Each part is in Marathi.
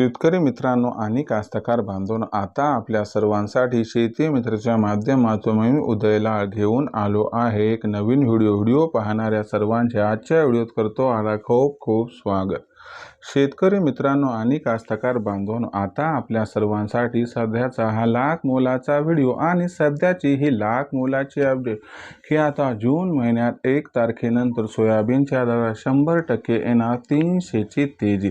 शेतकरी मित्रांनो आणि कास्तकार बांधवांनो आता आपल्या सर्वांसाठी शेती मित्राच्या माध्यमातून मी उदयला घेऊन आलो आहे. एक नवीन व्हिडिओ व्हिडिओ पाहणाऱ्या सर्वांचे आजच्या व्हिडिओत करतो आला खूप खूप स्वागत. शेतकरी मित्रांनो आणि कास्तकार बांधवांनो आता आपल्या सर्वांसाठी सध्याचा हा लाख मोलाचा व्हिडिओ आणि सध्याची ही लाख मोलाची अपडेट की आता जून महिन्यात एक तारखेनंतर सोयाबीनच्या दरात शंभर टक्के येणार तीनशेची तेजी.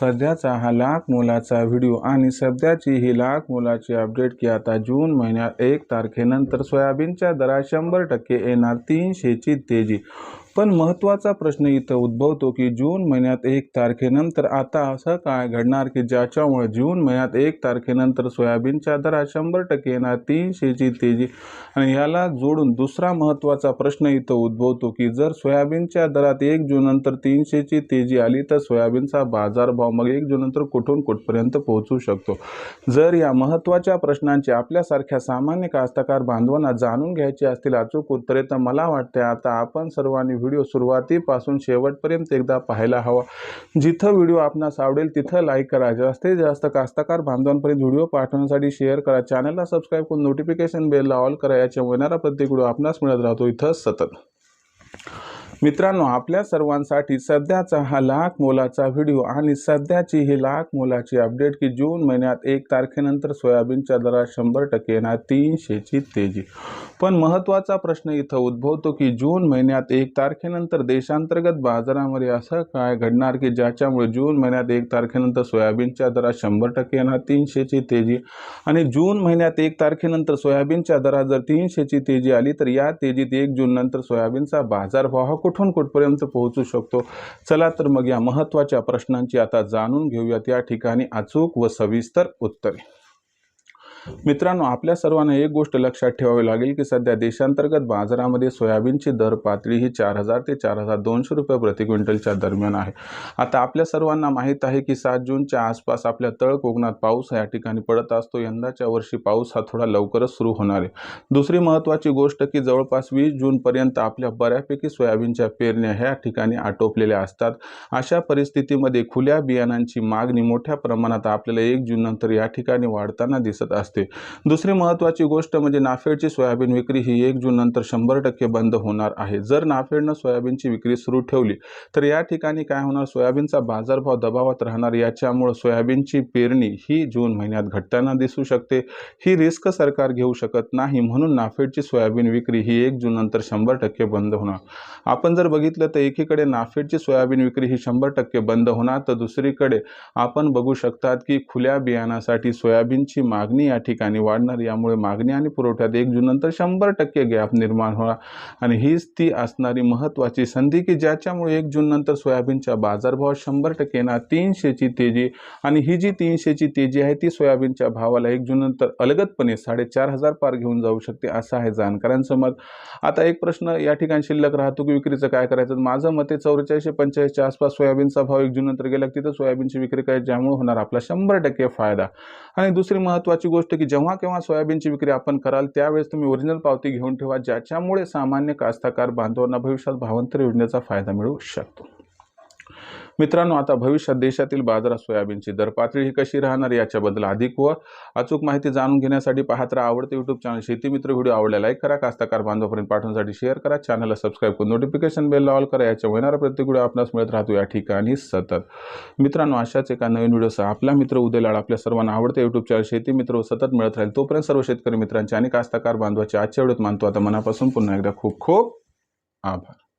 सध्याचा हा लाख मोलाचा व्हिडिओ आणि सध्याची ही लाख मोलाची अपडेट की आता जून महिन्यात एक तारखेनंतर सोयाबीनच्या दरात शंभर टक्के येणार तीनशेची तेजी. पण महत्त्वाचा प्रश्न इथं उद्भवतो की जून महिन्यात एक तारखेनंतर आता असं काय घडणार की ज्याच्यामुळे जून महिन्यात एक तारखेनंतर सोयाबीनच्या दरात शंभर टक्के येणार तीनशेची तेजी? आणि याला जोडून दुसरा महत्त्वाचा प्रश्न इथं उद्भवतो की जर सोयाबीनच्या दरात एक जूननंतर तीनशेची तेजी आली तर सोयाबीनचा बाजारभाव मग एक जूननंतर कुठून कुठपर्यंत पोहोचू शकतो? जर या महत्त्वाच्या प्रश्नांची आपल्यासारख्या सामान्य कास्तकार बांधवांना जाणून घ्यायची असतील अचूक उत्तरे तर मला वाटते आता आपण सर्वांनी व्हिडिओ सुरुवातीपासून शेवटपर्यंत एकदा पाहायला हवा. जिथं व्हिडिओ आपणास आवडेल तिथं लाईक करा. जास्तीत जास्त कास्तकार बांधवांपर्यंत व्हिडिओ पाठवण्यासाठी शेअर करा. चॅनलला सबस्क्राईब करून नोटिफिकेशन बेलला ऑल करा. याच्यामुळे येणारा प्रत्येक व्हिडिओ आपणास मिळत राहतो. इथं सतत. मित्रांनो आपल्या सर्वांसाठी सध्याचा हा लाख मोलाचा व्हिडिओ आणि सध्याची ही लाख मोलाची अपडेट की जून महिन्यात एक तारखेनंतर सोयाबीनच्या दरात शंभर टक्के येणार तीनशेची तेजी. पण महत्त्वाचा प्रश्न इथं उद्भवतो की जून महिन्यात एक तारखेनंतर देशांतर्गत बाजारामध्ये असं काय घडणार की ज्याच्यामुळे जून महिन्यात एक तारखेनंतर सोयाबीनच्या दरात शंभर टक्के येणार तीनशेची तेजी? आणि जून महिन्यात एक तारखेनंतर सोयाबीनच्या दरात जर तीनशेची तेजी आली तर या तेजीत एक जून नंतर सोयाबीनचा बाजारभाव हा कुठून कुठपर्यंत पोहोचू शकतो? चला तर मग या महत्त्वाच्या प्रश्नांची आता जाणून घेऊयात. या ठिकाणी अचूक व सविस्तर उत्तरे. मित्रांनो आपल्या सर्वांना एक गोष्ट लक्षात ठेवावी लागेल की सध्या देशांतर्गत बाजारामध्ये सोयाबीनची दर पातळी ही चार हजार ते चार हजार दोनशे रुपये प्रति क्विंटलच्या दरम्यान आहे. आता आपल्या सर्वांना माहीत आहे की सात जूनच्या आसपास आपल्या तळ कोकणात पाऊस या ठिकाणी पडत असतो. यंदाच्या वर्षी पाऊस हा थोडा लवकरच सुरू होणार आहे. दुसरी महत्त्वाची गोष्ट की जवळपास वीस जूनपर्यंत आपल्या बऱ्यापैकी सोयाबीनच्या पेरण्या ह्या ठिकाणी आटोपलेल्या असतात. अशा परिस्थितीमध्ये खुल्या बियाणांची मागणी मोठ्या प्रमाणात आपल्याला एक जूननंतर या ठिकाणी वाढताना दिसत असते. दुसरी महत्त्वाची गोष्ट म्हणजे नाफेडची सोयाबीन विक्री ही एक जून नंतर शंभर टक्के बंद होणार आहे. जर नाफेडनं सोयाबीनची विक्री सुरू ठेवली तर या ठिकाणी काय होणार? सोयाबीनचा बाजारभाव दबावात राहणार. याच्यामुळं सोयाबीनची पेरणी ही जून महिन्यात घटताना दिसू शकते. ही रिस्क सरकार घेऊ शकत नाही म्हणून नाफेडची सोयाबीन विक्री ही एक जून नंतर शंभर टक्के बंद होणार. आपण जर बघितलं तर एकीकडे नाफेडची सोयाबीन विक्री ही शंभर टक्के बंद होणार तर दुसरीकडे आपण बघू शकतात की खुल्या बियाणासाठी सोयाबीनची मागणी या ठिकाणी वाढणार यामुळे मागणी आणि पुरवठ्यात एक जूननंतर शंभर टक्के गॅप निर्माण होणार. आणि हीच ती असणारी महत्त्वाची संधी की ज्याच्यामुळे एक जूननंतर सोयाबीनच्या बाजारभाव शंभर टक्के येणार तीनशेची तेजी. आणि ही जी तीनशेची तेजी आहे ती सोयाबीनच्या भावाला एक जूननंतर अलगदपणे साडेचार हजार पार घेऊन जाऊ शकते असं आहे जाणकारांचं मत. आता एक प्रश्न या ठिकाणी शिल्लक राहतो की विक्रीचं काय करायचं? माझं मते चौवेचाळीसशे पंचेचाळीसच्या आसपास सोयाबीनचा भाव एक जून नंतर गेला तिथं सोयाबीनची विक्री काय? ज्यामुळे होणार आपला शंभर टक्के फायदा. आणि दुसरी महत्त्वाची गोष्ट की जेव्हा केव्हा सोयाबीनची विक्री आपण कराल त्यावेळेस तुम्ही ओरिजिनल पावती घेऊन ठेवा ज्याच्यामुळे सामान्य कास्तकार बांधवांना भविष्यात भावांतर योजनेचा फायदा मिळू शकतो. मित्रांनो आता भविष्यात देशातील बाजारात सोयाबीनची दर पातळी ही कशी राहणार याच्याबद्दल अधिक व अचूक माहिती जाणून घेण्यासाठी पाहत राहा आवडते यूट्यूब चॅनल शेती मित्र व्हिडिओ. आवडला लाईक करा कास्तकार बांधवापर्यंत पाठवण्यासाठी शेअर करा. चॅनलला सबस्क्राईब करून नोटिफिकेशन बेल ऑल करा. याच्या होणारा प्रत्येक व्हिडिओ आपणास मिळत राहतो या ठिकाणी सतत. मित्रांनो अशाच एका नवीन व्हिडिओसह आपला मित्र उदयलाड आपल्या सर्वांना आवडते यूट्यूब चॅनल शेती मित्र सतत मिळत राहील. तोपर्यंत सर्व शेतकरी मित्रांचे आणि कास्तकार बांधवाचे आजच्या वेळेत मानतो. आता मनापासून पुन्हा एकदा खूप खूप आभार.